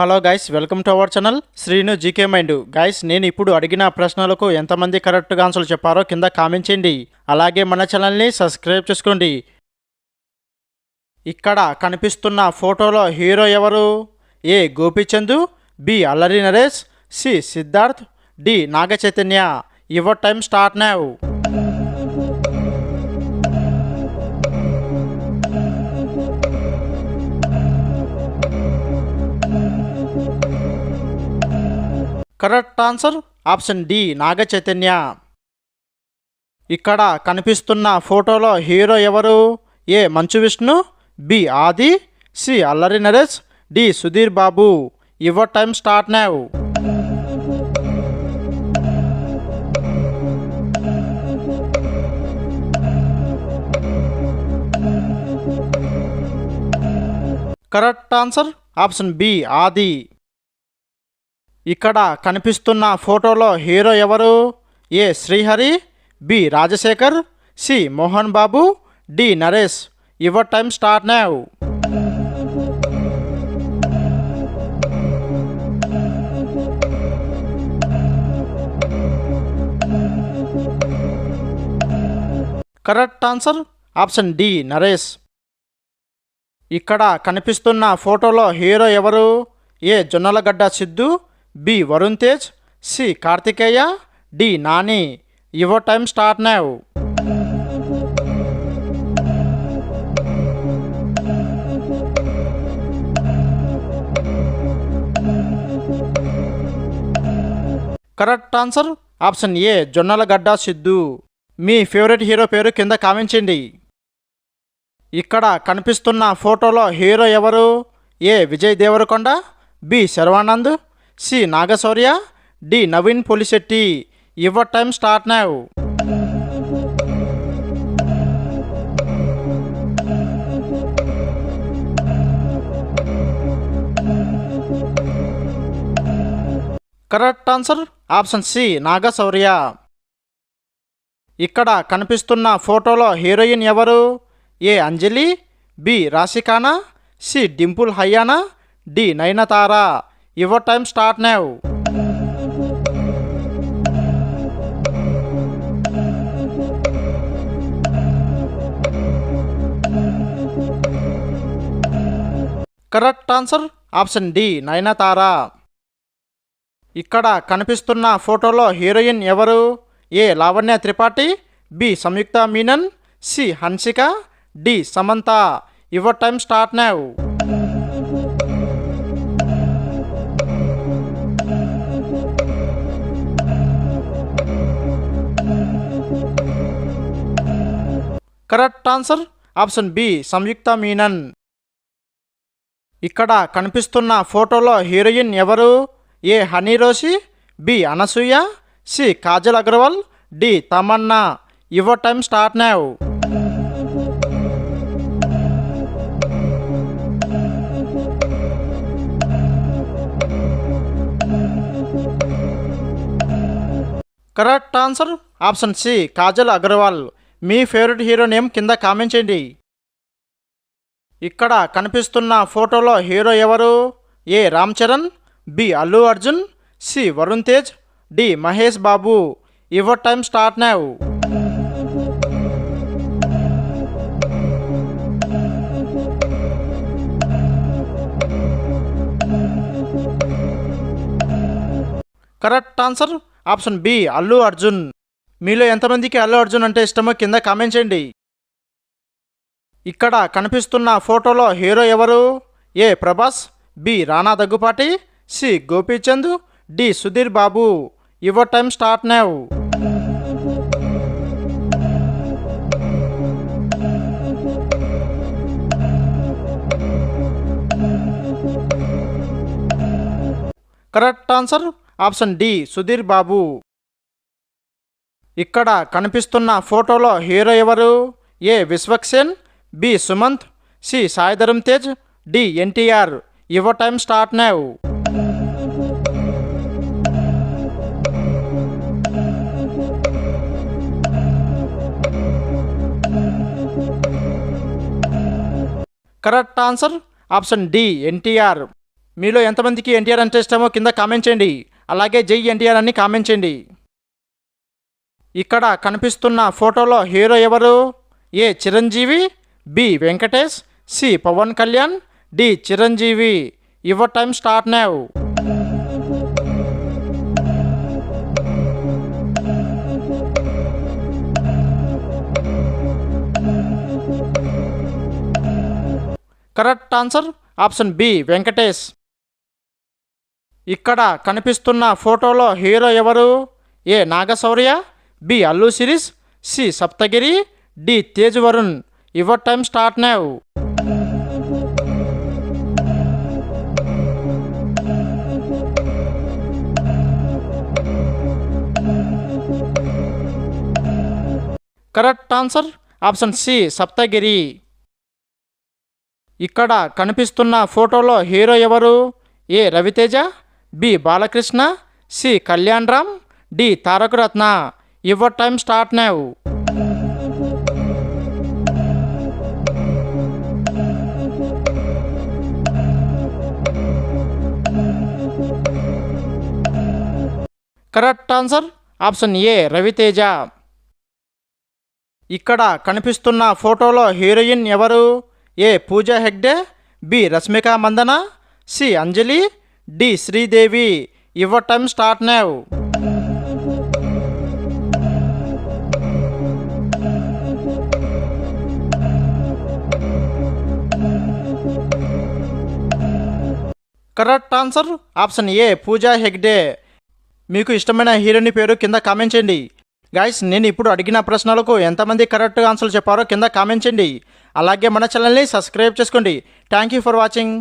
Hello guys welcome to our channel Srinu GK mind guys నేను ఇప్పుడు అడిగిన ప్రశ్నలకు ఎంతమంది కరెక్ట్గా ఆన్సర్లు చెప్పారో కింద కామెంట్ చేయండి. అలాగే మన ఛానల్ని సబ్స్క్రైబ్ చేసుకోండి. ఇక్కడ కనిపిస్తున్న ఫోటోలో హీరో ఎవరు? A Gopichand B Allari Naresh C Siddharth D Naga Chaitanya your time start now correct answer option D Naga Chaitanya ఇక్కడ కనిపిస్తున్న ఫోటోలో హీరో ఎవరు? ఏ Manchu Vishnu B Aadi C Allari Naresh D Sudheer Babu. Your time start now correct answer option B Aadi. ఇక్కడ కనిపిస్తున్న ఫోటోలో hero ఎవరు? A Srihari B Rajasekhar C Mohan Babu D Naresh. Your time start now correct answer option D Naresh. ఇక్కడ కనిపిస్తున్న ఫోటోలో hero ఎవరు? A Jonnalagadda Siddhu B. Varun Tej C. Karthikeya D. Nani. Your time start now correct answer option A. Jonnalagadda Siddhu. Me favourite hero పేరు కింద కామించండి ఇక్కడ కనిపిస్తున్న ఫోటోలో hero ఎవరు? A. Vijay Deverakonda B. Sharwanand C Naga Shaurya D Naveen Polishetty. Your time start now correct answer option C Naga Shaurya. ఇక్కడ కనిపిస్తున్న ఫోటోలో heroine ఎవరు? A Anjali B Raashi Khanna C Dimple హయ్యానా D Nayanthara. Your time start now correct answer option D Nayanthara ఇక్కడ కనిపిస్తున్న ఫోటోలో heroine ఎవరు? A Lavanya Tripathi B Samyuktha Menon C Hansika D Samantha. Your time start now correct answer? Option B Samyuktha Menon. ఇక్కడ కనిపిస్తున్న ఫోటోలో heroine ఎవరు? A Honey Rose B Anasuya. C Kajal Aggarwal. D Tamannaah. Your time start now correct answer? Option C Kajal Aggarwal. Me favourite hero name కింద comment చేయండి. ఇక్కడ కనిపిస్తున్న ఫోటోలో hero ఎవరు? A Ram Charan B Allu Arjun C Varun Tej D Mahesh Babu. Your time start now correct answer option B Allu Arjun. మీలో ఎంతమందికి అల్లు అర్జున్ అంటే ఇష్టమో కింద కామెంట్ చేయండి. ఇక్కడ కనిపిస్తున్న ఫోటోలో హీరో ఎవరు? A Prabhas B Rana Daggubati C Gopichand D Sudheer Babu. Your time start now correct answer option D Sudheer Babu. ఇక్కడ కనిపిస్తున్న ఫోటోలో హీరో ఎవరు? A. Vishwak Sen B. Sumanth C. Sai Dharam Tej D. NTR. Your time start now correct answer option D. NTR. మీలో ఎంతమందికి ఎన్టీఆర్ అంటే ఇష్టమో కింద comment చేయండి. అలాగే జై ఎన్టీఆర్ అని కామెంట్ చేయండి. ఇక్కడ కనిపిస్తున్న ఫోటోలో హీరో ఎవరు? A Chiranjeevi B Venkatesh C Pawan Kalyan D Chiranjeevi. Your time start now correct answer option B Venkatesh ఇక్కడ కనిపిస్తున్న ఫోటోలో హీరో ఎవరు? A Naga Shaurya B Allu Sirish C Saptagiri D Tej Varun your time start now correct answer option C Saptagiri. ఇక్కడ కనిపిస్తున్న ఫోటోలో hero ఎవరు? A Ravi Teja B Balakrishna C Kalyan Ram D Taraka Ratna. Your time start now correct answer option A Ravi Teja ఇక్కడ కనిపిస్తున్న ఫోటోలో heroine ఎవరు? A Pooja Hegde B Rashmika Mandanna C Anjali D Sridevi. Your time start now correct answer option A Pooja Hegde. మీకు ఇష్టమైన heroine పేరు కింద comment చేయండి. Guys నేను ఇప్పుడు అడిగిన ప్రశ్నలకు ఎంతమంది కరెక్ట్ ఆన్సర్లు చెప్పారో కింద కామెంట్ చేయండి. అలాగే మన ఛానల్ని సబ్స్క్రైబ్ చేసుకోండి. Thank you for watching